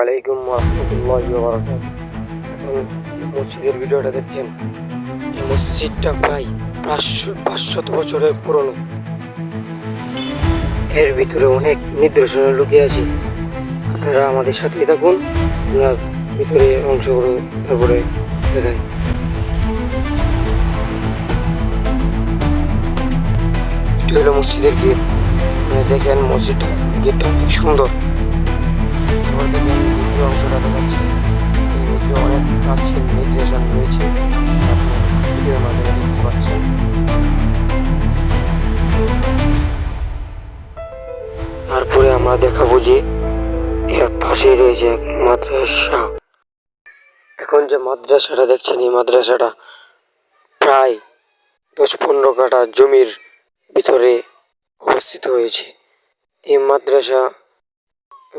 আলাইকুম রহমতুল্লাহ বারাকাত যে মসজিদের ভিডিওটা দেখছেন। এই মসজিদটা প্রায় পাঁচশো পাঁচশত বছরের পুরনো। এর ভিতরে অনেক নিদর্শন লুকিয়ে আছে। আপনারা আমাদের সাথেই থাকুন। আপনার ভিতরে অংশগ্রহণ তারপরে দেখাই। এটি হলো মসজিদের গেট। দেখেন মসজিদটা গেটটা অনেক সুন্দর। দেখেন ভিতরে অংশটা দেখাচ্ছি এই ভিতরে অনেক প্রাচীন নির্দেশন রয়েছে। আপনি ভিডিওর মাধ্যমে দেখতে পাচ্ছেন। তারপরে আমরা দেখাবো যে এর পাশে রয়েছে এক মাদ্রাসা। এখন যে মাদ্রাসাটা দেখছেন, এই মাদ্রাসাটা প্রায় দশ পনেরো কাঠা জমির ভিতরে অবস্থিত হয়েছে। এই মাদ্রাসা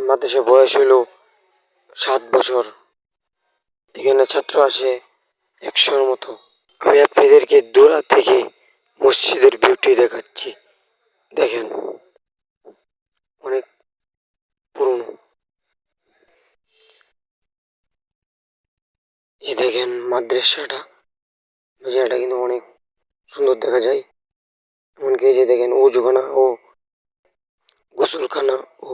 মাদ্রাসা বয়স হলো সাত বছর। এখানে ছাত্র আসে একশোর মতো। আমি আপনাদেরকে দূরা থেকে মসজিদের বিউটি দেখাচ্ছি। দেখেন, অনেক পুরনো। এই দেখেন মাদ্রাসাটা। জায়গাটা কিন্তু অনেক সুন্দর দেখা যায়। এমনকি যে দেখেন ও উজুখানা ও গোসলখানা ও